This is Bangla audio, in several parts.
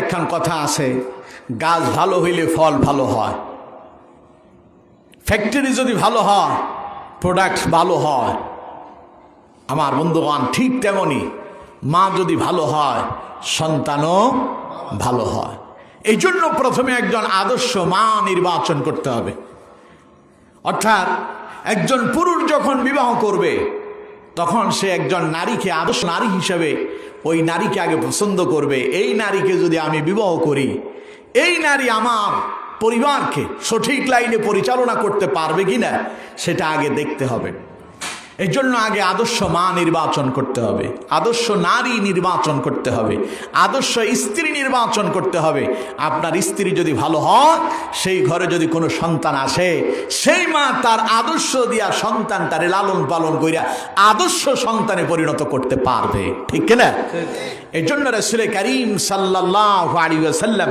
একখান কথা আছে, গাছ ভালো হইলে ফল ভালো হয়। ফ্যাক্টরি যদি ভালো হয় প্রোডাক্ট ভালো হয়, আমার বন্ধুগণ ঠিক তেমনই মা যদি ভালো হয়, সন্তানও ভালো হয়। এই জন্য প্রথমে একজন আদর্শ মা নির্বাচন করতে হবে। অর্থাৎ একজন পুরুষ যখন বিবাহ করবে, তখন সে একজন নারীকে আদর্শ নারী হিসেবে ওই নারীকে আগে পছন্দ করবে। এই নারীকে যদি আমি বিবাহ করি, এই নারী আমার পরিবারকে সঠিক লাইনে পরিচালনা করতে পারবে কিনা, সেটা আগে দেখতে হবে। এই জন্য আগে আদর্শ মা নির্বাচন করতে হবে। আদর্শ নারী নির্বাচন করতে হবে। আদর্শ স্ত্রী নির্বাচন করতে হবে। আপনার স্ত্রী যদি ভালো হয় সেই ঘরে যদি কোনো সন্তান আসে সেই মা তার আদর্শ দিয়া সন্তান তারে লালন পালন কইরা আদর্শ সন্তানে পরিণত করতে পারবে। ঠিক কিনা? এই জন্য রসুল করিম সাল্লাহ আলী সাল্লাম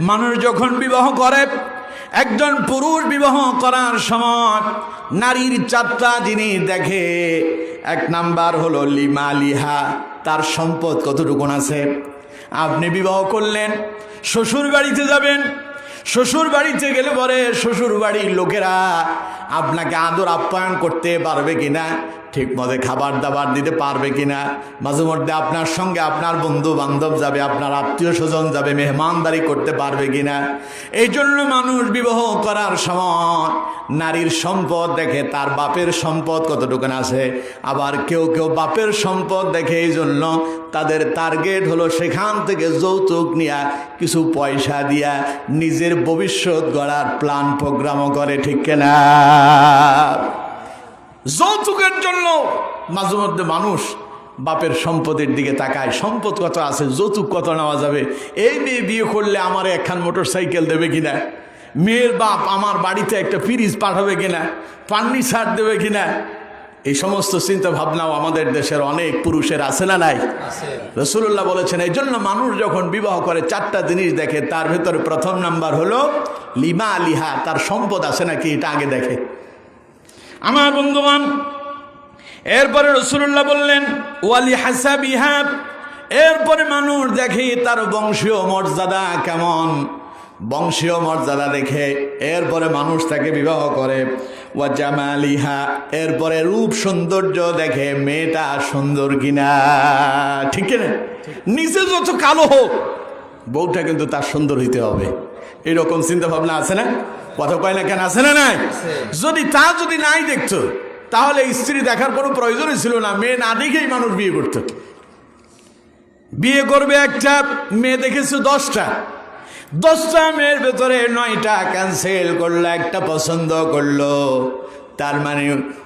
মানুষ যখন বিবাহ করে, একজন পুরুষ বিবাহ করার সময় নারীর চারটা জিনিস দেখে, এক নাম্বার হলো লিমা লিহা, তার সম্পদ কতটুকু আছে? আপনি বিবাহ করলেন শ্বশুর বাড়িতে যাবেন শ্বশুর বাড়িতে গেলে পরে শ্বশুর বাড়ির লোকেরা আপনাকে আদর আপ্যায়ন করতে পারবে কিনা? ঠিক মতে খাবার দাবার দিতে পারবে কিনা? মাঝে মধ্যে আপনার সঙ্গে আপনার বন্ধু বান্ধব যাবে, আপনার আত্মীয় স্বজন যাবে, মেহমানদারি করতে পারবে কিনা? এই জন্য মানুষ বিবাহ করার সময় নারীর সম্পদ দেখে, তার বাপের সম্পদ কতটুকুন আছে? আবার কেউ কেউ বাপের সম্পদ দেখে এই জন্য তাদের টার্গেট হলো সেখান থেকে যৌতুক নিয়া, কিছু পয়সা দিয়া নিজের ভবিষ্যৎ গড়ার প্ল্যান প্রোগ্রামও করে, ঠিক কেনা? যৌতুকের জন্য মাঝে মধ্যে মানুষ বাপের সম্পদের দিকে তাকায়। সম্পদ কত আছে? যৌতুক কত নেওয়া যাবে? এই মেয়ে বিয়ে করলে আমার একখান মোটর সাইকেল দেবে কিনা? মেয়ের বাপ আমার বাড়িতে একটা ফ্রিজ পাঠাবে কিনা? ফার্নিচার দেবে কিনা? এই সমস্ত চিন্তা ভাবনাও আমাদের দেশের অনেক পুরুষের আছে না নাই? রসুল্লাহ বলেছেন এই জন্য মানুষ যখন বিবাহ করে চারটা জিনিস দেখে তার ভেতরে প্রথম নাম্বার হলো লিমা লিহা তার সম্পদ আছে নাকি এটা আগে দেখে। আমার বন্ধুগণ এরপরে রসুল্লাহ বললেন ওয়ালি হাসাবিহা এরপরে মানুষ দেখে তার বংশীয় মর্যাদা কেমন? বংশীয় মর্যাদা দেখে এরপরে মানুষ তাকে বিবাহ করে। ওয়া জামালিহা, এরপরে রূপ সৌন্দর্য দেখে মেয়েটা সুন্দর কিনা। ঠিক না নিজে যত কালো হোক, বউটা কিন্তু তার সুন্দর হইতে হবে। এরকম চিন্তা ভাবনা আছে না? কথা কয় না কেন? আছে না নাই? যদি তা যদি নাই দেখতো, তাহলে স্ত্রী দেখার কোনো প্রয়োজনই ছিল না। মেয়ে না দেখেই মানুষ বিয়ে করতো। বিয়ে করবে একটা, মেয়ে দেখেছে দশটা। দশটা মেয়ের ভেতরে নয়টা ক্যান্সেল করল, একটা পছন্দ করল। তার মানে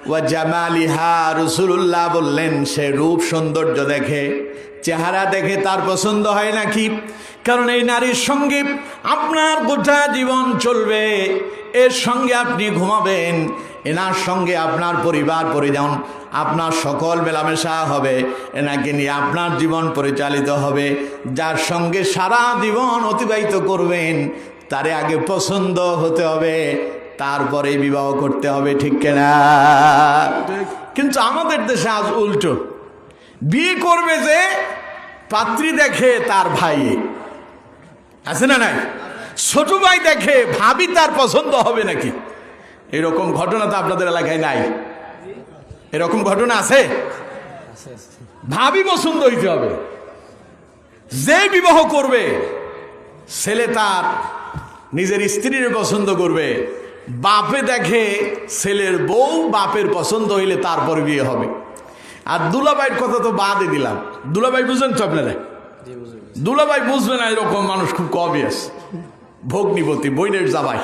ওয়া জামালিহা রসুল্লাহ বললেন, সে রূপ সৌন্দর্য দেখে, চেহারা দেখে তার পছন্দ হয় নাকি? কারণ এই নারীর সঙ্গে আপনার গোটা জীবন চলবে। এর সঙ্গে আপনি ঘুমাবেন। এনার সঙ্গে আপনার পরিবার পরিজন, আপনার সকল মেলামেশা হবে। এনাকে নিয়ে আপনার জীবন পরিচালিত হবে। যার সঙ্গে সারা জীবন অতিবাহিত করবেন, তারে আগে পছন্দ হতে হবে। তারপরে বিবাহ করতে হবে, ঠিক কেনা? কিন্তু আমাদের দেশে আজ উল্টো। বিয়ে করবে যে পাত্রী দেখে তার ভাই। আছে না নাই? ছোট ভাই দেখে ভাবি তার পছন্দ হবে নাকি? এরকম ঘটনা তো আপনাদের এলাকায় নাই। এরকম ঘটনা আছে? ভাবি পছন্দ হইতে হবে। যে বিবাহ করবে, ছেলে তার নিজের স্ত্রীর পছন্দ করবে। বাপে দেখে ছেলের বউ বাপের পছন্দ হইলে তারপর বিয়ে হবে। আর দুলাবাইয়ের কথা তো বাদে দিলাম। দুলাবাই বুঝেন তো আপনারা? দুলাবাই বুঝবে না এরকম মানুষ খুব কমই আছে ভগ্নিপতি বইনের জামাই।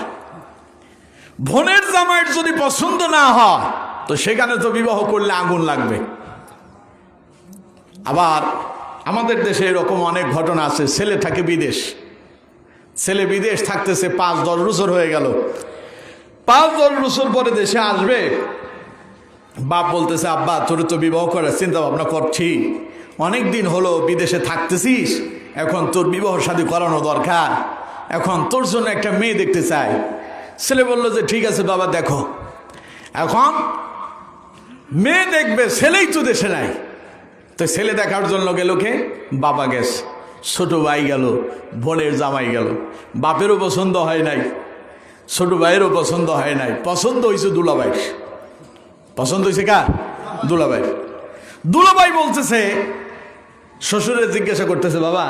বোনের জামাইয়ের যদি পছন্দ না হয়, তো সেখানে তো বিবাহ করলে আগুন লাগবে। আবার আমাদের দেশে এরকম অনেক ঘটনা আছে, ছেলে থাকে বিদেশ। ছেলে বিদেশ থাকতেছে পাঁচ দশ বছর হয়ে গেল। পাঁচ দশ বছর পরে দেশে আসবে। বাপ বলতেছে, আব্বা, তোর তো বিবাহ করার চিন্তা ভাবনা করছি। অনেক দিন হলো বিদেশে থাকতেছিস। এখন তোর বিবাহ শাদী করানো দরকার। এখন তোর জন্য একটা মেয়ে দেখতে চাই। ছেলে বলল যে, ঠিক আছে বাবা, দেখো। এখন মেয়ে দেখবে, ছেলেই তো দেশে নাই। তো ছেলে দেখার জন্য গেল কে? বাবা গেছে। ছোট ভাই গেল, বোনের জামাই গেল। বাপেরও পছন্দ হয় নাই, ছোট ভাইয়েরও পছন্দ হয় নাই। পছন্দ হয়েছে দুলাভাই পছন্দ হয়েছে কার? দুলাভাই দুলাভাই বলতেছে শ্বশুরে জিজ্ঞাসা করতেছে, বাবা,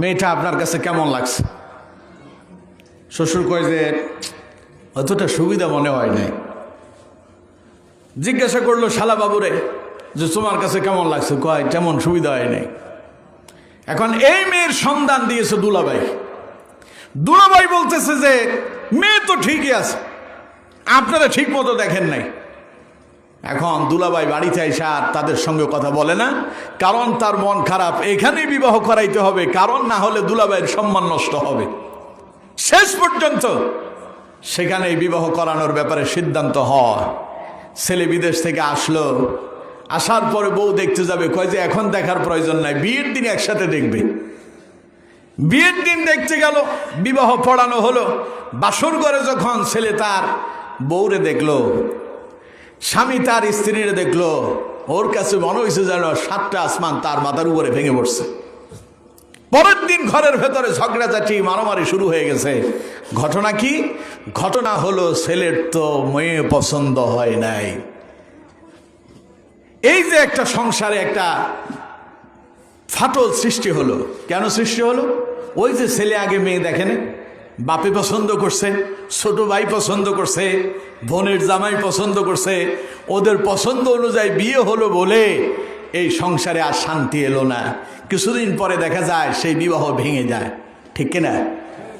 মেয়েটা আপনার কাছে কেমন লাগছে? শ্বশুর কয় যে, অতটা সুবিধা মনে হয় নাই। জিজ্ঞাসা করল, শালা বাবুরে, যে তোমার কাছে কেমন লাগছে? কয়, তেমন সুবিধা হয় নাই। এখন এই মেয়ের সন্ধান দিয়েছে দুলাভাই। দুলাভাই বলতেছে যে, মেয়ে তো ঠিকই আছে, আপনারা ঠিক মতো দেখেন নাই। এখন দুলাভাই বাড়িতে এসে আর তাদের সঙ্গে কথা বলে না। কারণ তার মন খারাপ, এখানেই বিবাহ করাইতে হবে। কারণ না হলে দুলাভাইয়ের সম্মান নষ্ট হবে। শেষ পর্যন্ত সেখানেই বিবাহ করানোর ব্যাপারে সিদ্ধান্ত হয়। ছেলে বিদেশ থেকে আসলো। আসার পরে বউ দেখতে যাবে, কয় যে এখন দেখার প্রয়োজন নাই, বিয়ের দিন একসাথে দেখবে। বিয়ের দিন দেখতে গেল, বিবাহ পড়ানো হলো। বাসর ঘরে যখন ছেলে তার বউরে দেখল স্বামী তার স্ত্রীরে দেখল, ওর কাছে মনে হয়েছে যেন সাতটা আসমান তার মাথার উপরে ভেঙে পড়ছে। পরের দিন ঘরের ভেতরে ঝগড়াঝাটি, মারামারি শুরু হয়ে গেছে। ঘটনা কি? ঘটনা হলো, ছেলের তো মেয়ে পছন্দ হয় নাই। এই যে একটা সংসারে একটা ফাটল সৃষ্টি হলো। কেন সৃষ্টি হলো? ওই যে ছেলে আগে মেয়ে দেখেন বাপে পছন্দ করছে, ছোট ভাই পছন্দ করছে, বোনের জামাই পছন্দ করছে, ওদের পছন্দ অনুযায়ী বিয়ে হলো বলে এই সংসারে আর শান্তি এলো না। কিছুদিন পরে দেখা যায় সেই বিবাহ ভেঙে যায়। ঠিক কিনা?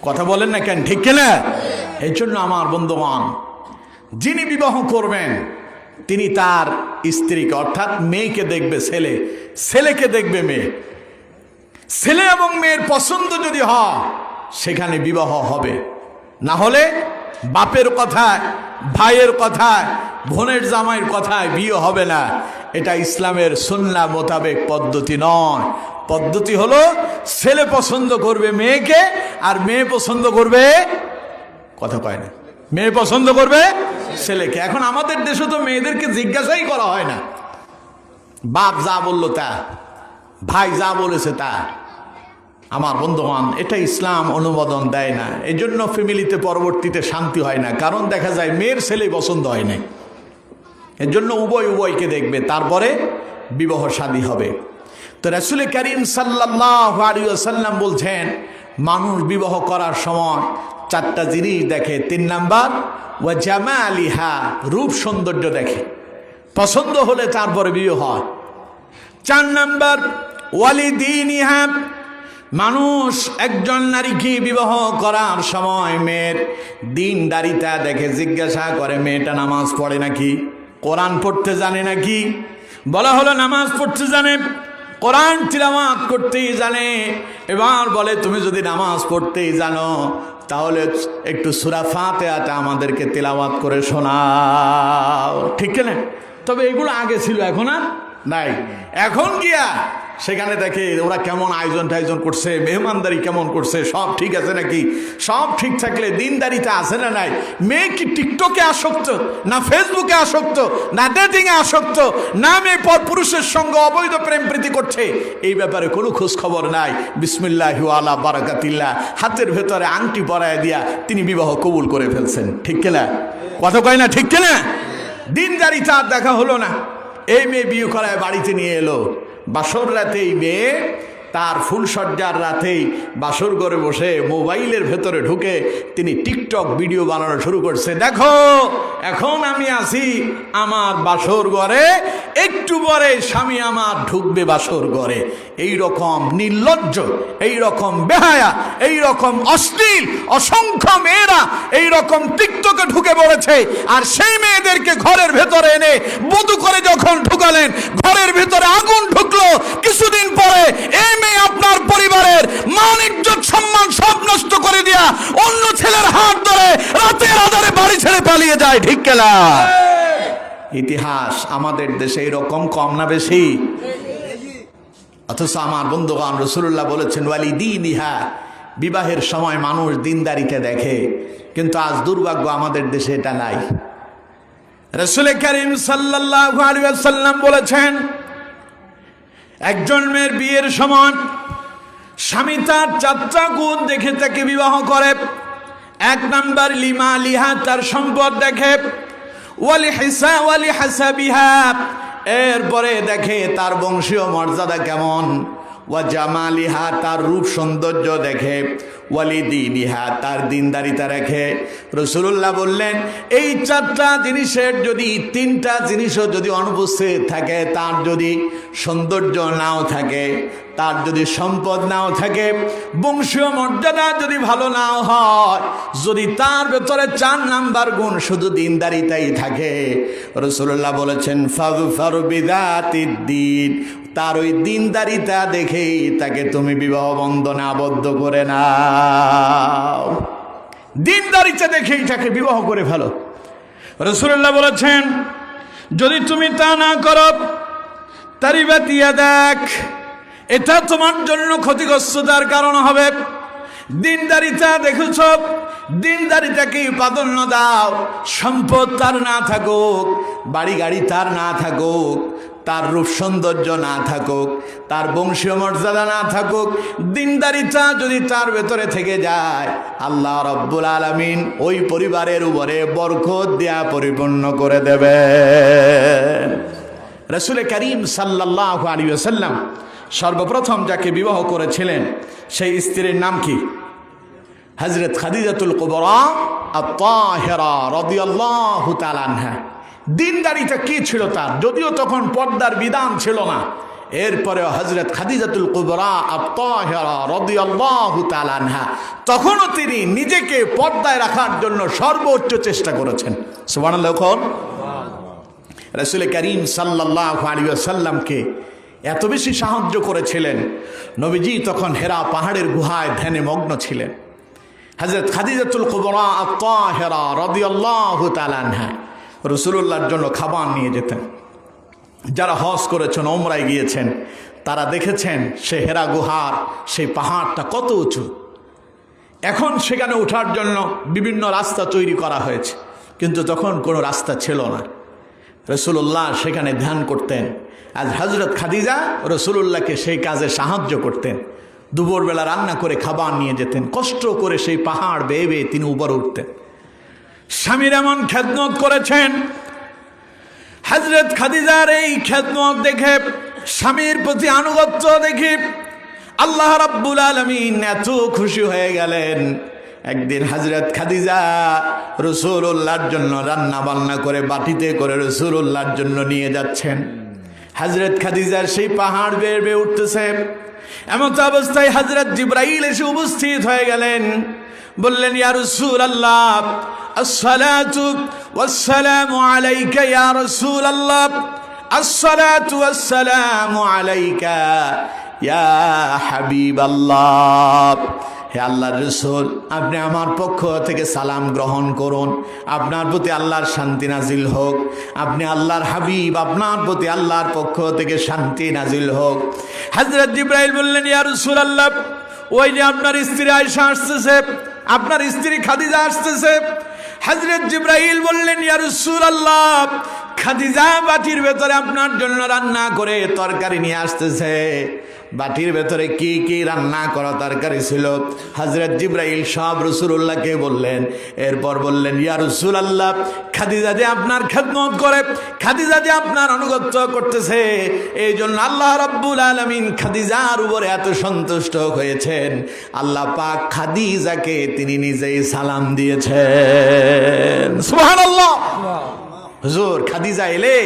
কথা বলেন না কেন? ঠিক কিনা? এই জন্য আমার বন্ধুবান যিনি বিবাহ করবেন, তিনি তার স্ত্রীকে, অর্থাৎ মেয়েকে দেখবে ছেলে, ছেলেকে দেখবে মেয়ে। ছেলে এবং মেয়ের পছন্দ যদি হয় সেখানে বিবাহ হবে। না হলে বাপের কথায়, ভাইয়ের কথায়, বোনের জামাইয়ের কথায় বিয়ে হবে না। এটা ইসলামের সুন্না মোতাবেক পদ্ধতি নয়। পদ্ধতি হলো ছেলে পছন্দ করবে মেয়েকে আর মেয়ে পছন্দ করবে, কথা কয় না। মেয়ে পছন্দ করবে ছেলেকে। এখন আমাদের দেশে তো মেয়েদেরকে জিজ্ঞাসাই করা হয় না। বাপ যা বলল তা, ভাই যা বলেছে তা। আমার বন্ধুবান এটা ইসলাম অনুমোদন দেয় না। এই জন্য ফ্যামিলিতে পরবর্তীতে শান্তি হয় না। কারণ দেখা যায়, মেয়ের ছেলে পছন্দ হয় না এর জন্য উভয় উভয়কে দেখবে, তারপরে বিবাহ শাদী হবে। তো রাসুল করিম সাল্লাহ আলিয়াল্লাম বলছেন, মানুষ বিবাহ করার সময় চারটা জিনিস দেখে। তিন নাম্বার ও জামা আলিহা রূপ সৌন্দর্য দেখে। পছন্দ হলে তারপরে বিয়ে হয়। চার নাম্বার ওয়ালিদিন ইহা মানুষ একজন নারীকে বিবাহ করার সময় মেয়ের দিন দাড়িটা দেখে জিজ্ঞাসা করে, মেয়েটা নামাজ পড়ে নাকি? কোরআন পড়তে জানে নাকি? বলা হলো, নামাজ পড়তে জানে, কোরআন তিলামাত করতেই জানে। এবার বলে, তুমি যদি নামাজ পড়তেই জানো, তাহলে একটু সুরা ফাতেহাটা আমাদেরকে তেলাওয়াত করে শোনাও। ঠিক না? তবে এগুলো আগে ছিল, এখন আর নাই। এখন গিয়া সেখানে দেখে ওরা কেমন আয়োজন টায়োজন করছে, মেহমানদারি কেমন করছে, সব ঠিক আছে নাকি? সব ঠিক থাকলে দিনদারিতে আছে না নাই? মেয়ে কি টিকটকে আসক্ত, না ফেসবুকে আসক্ত, না ডেটিংয়ে আসক্ত, না মেয়ে পর পুরুষের সঙ্গে অবৈধ প্রেম প্রীতি করছে? এই ব্যাপারে কোনো খোঁজ খবর নাই। বিসমিল্লাহ আলা বারাকাতিল্লাহ। হাতের ভেতরে আংটি পরায় দিয়া তিনি বিবাহ কবুল করে ফেলছেন। ঠিক কিনা? কথা কয় না, ঠিক কিনা? দিনদারি আর দেখা হলো না। এই মেয়ে বিয়ে করায় বাড়িতে নিয়ে এলো। বাসর রাতেই মেয়ে তার ফুলসজ্জার রাতেই বাসর ঘরে বসে মোবাইলের ভেতরে ঢুকে তিনি টিকটক ভিডিও বানানো শুরু করছে। দেখো, এখন আমি আছি আমার বাসর ঘরে, একটু পরে স্বামী আমার ঢুকবে বাসর ঘরে। এই রকম নির্লজ্জ এই রকম বেহায়া এই রকম অশ্লীল, অসংখ্য মেয়েরা এই রকম টিকটকে ঢুকে পড়েছে। আর সেই মেয়েদেরকে ঘরের ভেতরে এনে বধু করে যখন ঢুকালেন, ঘরের ভেতরে আগুন ঢুকলো। কিছুদিন পরে এই মেয়ে আপনার পরিবারের মান, ইজ্জত, সম্মান সব নষ্ট করে দিয়া অন্য ছেলের হাত ধরে রাতের আধারে বাড়ি ছেড়ে পালিয়ে যায়, ঠিক কেলা ইতিহাস আমাদের দেশে এরকম কম না বেশি। অথচ আমার বন্ধুগণ রসুল্লাহ বলেছেন ওয়ালি দিন ইহা বিবাহের সময় মানুষ দিনদারিতে দেখে, কিন্তু আজ দুর্ভাগ্য আমাদের দেশে এটা নাই। রসুল করিম সাল্লাল্লাহু আলাইহি ওয়াসাল্লাম বলেছেন একজন মেয়ের বিয়ের সময় স্বামী তার চারটা গুণ দেখে তাকে বিবাহ করে। এক নাম্বার লিমা লিহা তার সম্পদ দেখে। ওয়ালি হিসা ওয়ালি হাসা বিহা এরপরে দেখে তার বংশীয় মর্যাদা কেমন। ওয়া জামালিহা তার রূপ সৌন্দর্য দেখে। ওয়ালি তার দিনদারিতা রেখে। রসুল্লাহ বললেন, এই চারটা জিনিসের যদি, তিনটা জিনিসও যদি অনুপস্থিত থাকে, তার যদি সৌন্দর্য নাও থাকে, তার যদি সম্পদ নাও থাকে, বংশীয় মর্যাদা যদি ভালো নাও হয়, যদি তার ভেতরে চার নাম্বার গুণ শুধু দিনদারিতাই থাকে। রসুল্লাহ বলেছেন ফারু ফারু বিদাতির দিন তার ওই দিনদারিতা দেখেই তাকে তুমি বিবাহ বন্ধনে আবদ্ধ করে নাও। দিনদারিতা দেখেই তাকে বিবাহ করে ফেলো। রসুল্লাহ বলেছেন, যদি তুমি তা না করো, তারি বাতিয়া দেখ, এটা তোমার জন্য ক্ষতিগ্রস্ততার কারণ হবে। দিনদারিতা দেখেছ দিনদারিতাকে প্রাধান্য দাও। সম্পদ তার না থাকুক বাড়ি গাড়ি তার না থাকুক তার রূপ সৌন্দর্য না থাকুক, তার বংশীয় মর্যাদা না থাকুক দিনদারিতা যদি তার ভেতরে থেকে যায়, আল্লাহ রব্বুল আলমিন ওই পরিবারের উপরে বরকত দেয়া পরিপূর্ণ করে দেবে রসুল করিম সাল্লাহ আলী সাল্লাম সর্বপ্রথম যাকে বিবাহ করেছিলেন, সেই স্ত্রীর নাম কি? হজরত খাদিজাতুল কুবরা আত্মাহেরা রদিয়াল্লাহু তালানহা দিনদারিটা কি ছিল তার? যদিও তখন পর্দার বিধান ছিল না। এরপরে হজরত খাদিজাতুল কুবরা তখনও তিনি নিজেকে পর্দায় রাখার জন্য সর্বোচ্চ চেষ্টা করেছেন। সুবান লখন রসুল করিম সাল্লাহ আলী সাল্লামকে এত বেশি সাহায্য করেছিলেন। নবীজি তখন হেরা পাহাড়ের গুহায় ধ্যানে মগ্ন ছিলেন। হাজরত খাদিজাতুল কুবরা আত্মাহেরা রদিয়াল্লাহ তালানহা রসুল্লাহর জন্য খাবার নিয়ে যেতেন। যারা হজ করেছেন ওমরায় গিয়েছেন, তারা দেখেছেন সে হেরা গুহার, সেই পাহাড়টা কত উঁচু। এখন সেখানে ওঠার জন্য বিভিন্ন রাস্তা তৈরি করা হয়েছে, কিন্তু তখন কোনো রাস্তা ছিল না। রসুল্লাহ সেখানে ধ্যান করতেন। আজ হজরত খাদিজা রসুল্লাহকে সেই কাজে সাহায্য করতেন। দুপুরবেলা রান্না করে খাবার নিয়ে যেতেন। কষ্ট করে সেই পাহাড় বেয়ে বেয়ে তিনি উপরে উঠতেন। স্বামীর এমন খেদমত করেছেন। হজরত খাদিজার এই খেদমত দেখে স্বামীর প্রতি আনুগত্য দেখে আল্লাহ রাব্বুল আলমিন এত খুশি হয়ে গেলেন। একদিন হাজরত খাদিজা রসুল্লাহর জন্য রান্না বান্না করে বাটিতে করে রসুল্লাহর জন্য নিয়ে যাচ্ছেন। হজরত খাদিজার সেই পাহাড় বেয়ে উঠতেছে এমন অবস্থায় হজরত জিব্রাইল এসে উপস্থিত হয়ে গেলেন। বললেন, ইয়া রসুল আল্লাহ আসসালাতু ওয়াসসালামু আলাইকা, ইয়া রাসূল আল্লাহ আসসালাতু ওয়াসসালামু আলাইকা, ইয়া হাবিব আল্লাহ হে আল্লাহর রসুল, আপনি আমার পক্ষ থেকে সালাম গ্রহণ করুন। আপনার প্রতি আল্লাহর শান্তি নাজিল হোক। আপনি আল্লাহর হাবিব, আপনার প্রতি আল্লাহর পক্ষ থেকে শান্তি নাজিল হোক। হাজরত জিব্রাইল বললেন, ইয়া রসুল আল্লাহ ওই যে আপনার স্ত্রী আয়সা আসতেছে, আপনার স্ত্রী খাদিজা আসতেছে। হজরত জিব্রাইল বললেন, ইয়া রসুল আল্লাহ খাদিজা বাটির ভেতরে আপনার জন্য রান্না করে তরকারি নিয়ে আসতেছে। বাটির ভেতরে কি কি রান্না করা তরকারি ছিল? হজরত জিব্রাইল সব রসুল্লাহকে বললেন, এরপর বললেন, ইয়া রসুল আল্লাহ খাদিজা যে আপনার খেদমত করে, খাদিজা যে আপনার আনুগত্য করতেছে এই জন্য আল্লাহ রব্বুল আলমিন খাদিজার উপরে এত সন্তুষ্ট হয়েছেন। আল্লাহ পাক খাদিজাকে তিনি নিজেই সালাম দিয়েছেন। সুবহানাল্লাহ! হুজুর, খাদিজা এলে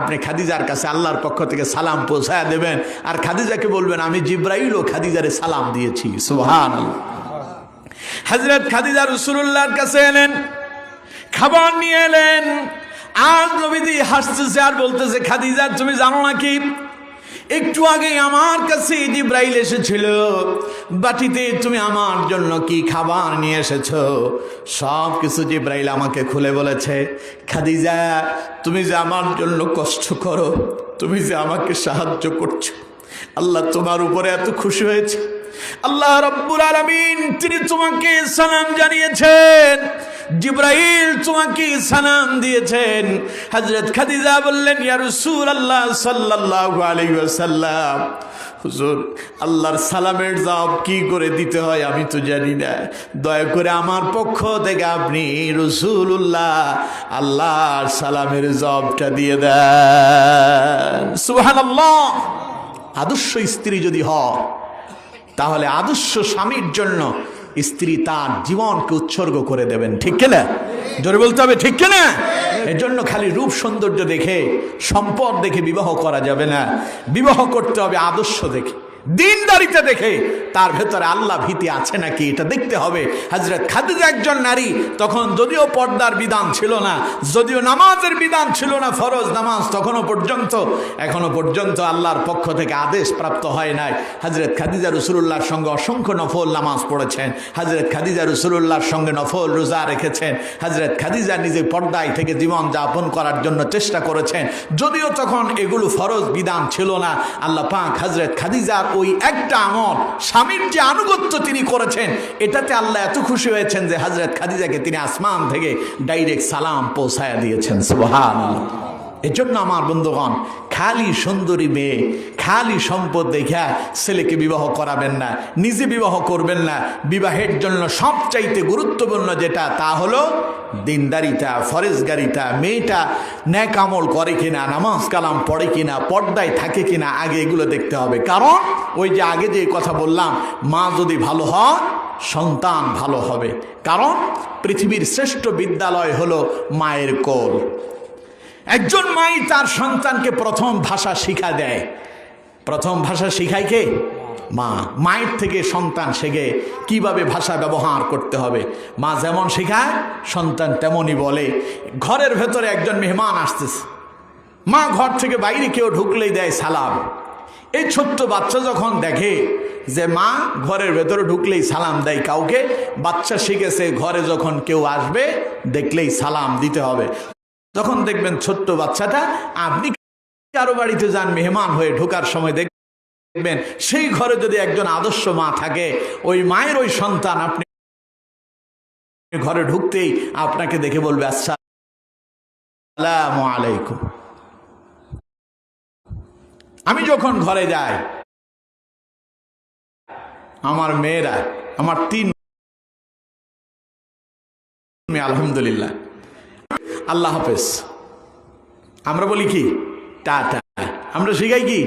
আপনি খাদিজার কাছে আল্লাহর পক্ষ থেকে সালাম পৌঁছায় দেবেন। আর খাদিজাকে বলবেন, আমি জিব্রাইল ও খাদিজারে সালাম দিয়েছি। সুহান হজরত খাদিজা রসুল্লাহর কাছে এলেন, খাবার নিয়ে এলেন। আর নবীদি হাসতেছে আর বলতেছে, খাদিজা, তুমি জানো নাকি একটু আগে আমার কাছে জিব্রাইল এসেছিল। বাটিতে তুমি আমার জন্য কি খাবার নিয়ে এসেছ? সব কিছু জিব্রাইল আমাকে খুলে বলেছে, খাদিজা, তুমি যে আমার জন্য কষ্ট করো, তুমি যে আমাকে সাহায্য করছ, আল্লাহ তোমার উপরে এত খুশি হয়েছে। আল্লাহ রব্বুল আলমিন, তিনি তোমাকে সালাম জানিয়েছেন, জিব্রাইল তোমাকে সালাম দিয়েছেন। হজরত খাদিজা বললেন, ইয়া রাসূলুল্লাহ সাল্লাল্লাহু আলাইহি ওয়াসাল্লাম, হুজুর, আল্লাহর সালামের জবাব কি করে দিতে হয় আমি তো জানি না। দয়া করে আমার পক্ষ থেকে আপনি রসুল্লাহ আল্লাহর সালামের জবাবটা দিয়ে দেন। সুবহানাল্লাহ। আদর্শ স্ত্রী যদি হয় তাহলে আদর্শ স্বামীর জন্য স্ত্রী তার জীবনকে উৎসর্গ করে দেবেন, ঠিক কিনা? জোরে বলতে হবে, ঠিক কিনা? এর জন্য খালি রূপ সৌন্দর্য দেখে, সম্পদ দেখে বিবাহ করা যাবে না। বিবাহ করতে হবে আদর্শ দেখে। দিনদারিতে দেখে তার ভেতরে আল্লাহ ভীতি আছে নাকি এটা দেখতে হবে। হাজরত খাদিজা একজন নারী, তখন যদিও পর্দার বিধান ছিল না, যদিও নামাজের বিধান ছিল না, ফরজ নামাজ তখনও পর্যন্ত এখনও পর্যন্ত আল্লাহর পক্ষ থেকে আদেশ প্রাপ্ত হয় নাই। হাজরত খাদিজা রসুল্লাহর সঙ্গে অসংখ্য নফল নামাজ পড়েছেন। হাজরত খাদিজা রসুল্লাহর সঙ্গে নফল রোজা রেখেছেন। হাজরত খাদিজা নিজে পর্দায় থেকে জীবন যাপন করার জন্য চেষ্টা করেছেন। যদিও তখন এগুলো ফরজ বিধান ছিল না, আল্লাহ পাক হাজরত খাদিজার ওই একটা আমল স্বামীর যে আনুগত্য তিনি করেছেন, এটাতে আল্লাহ এত খুশি হয়েছেন যে হাজরত খাদিজাকে তিনি আসমান থেকে ডাইরেক্ট সালাম পৌঁছায়া দিয়েছেন সুবহান এজন্য আমার বন্ধুগণ, খালি সুন্দরী মেয়ে, খালি সম্পদ দেখা ছেলেকে বিবাহ করাবেন না, নিজে বিবাহ করবেন না। বিবাহের জন্য সবচাইতে গুরুত্বপূর্ণ যেটা, তা হলো দিনদারিতা, ফরেজগারিতা। মেয়েটা ন্যাক আমল করে কিনা, নামাজ কালাম পড়ে কিনা, পর্দায় থাকে কিনা, আগে এগুলো দেখতে হবে। কারণ ওই যে আগে যে কথা বললাম, মা যদি ভালো হয়, সন্তান ভালো হবে। কারণ পৃথিবীর শ্রেষ্ঠ বিদ্যালয় হলো মায়ের কোল। একজন মাই তার সন্তানকে প্রথম ভাষা শিখা দেয়। প্রথম ভাষা শিখায় কে? মা। মায়ের থেকে সন্তান শেখে কীভাবে ভাষা ব্যবহার করতে হবে। মা যেমন শেখায়, সন্তান তেমনই বলে। ঘরের ভেতরে একজন মেহমান আসতেছে। মা ঘর থেকে বাইরে কেউ ঢুকলেই দেয় সালাম। এই ছোট্ট বাচ্চা যখন দেখে যে মা ঘরের ভেতরে ঢুকলেই সালাম দেয় কাউকে, বাচ্চা শিখেছে, ঘরে যখন কেউ আসবে, দেখলেই সালাম দিতে হবে। যখন দেখবেন ছোট্ট বাচ্চাটা, আপনি কারও বাড়িতে যান, মেহমান হয়ে ঢোকার সময় দেখবেন সেই ঘরে যদি একজন আদর্শ মা থাকে, ওই মায়ের ওই সন্তান আপনি ঘরে ঢুকতেই আপনাকে দেখে বলবে, আসসালামু আলাইকুম। আমি যখন ঘরে যাই, আমার মেয়েরা, আমার তিন আলহামদুলিল্লাহ। আল্লাহ হাফেজ। আমরা বলি কি? টা টা আমরা শিখাই কি?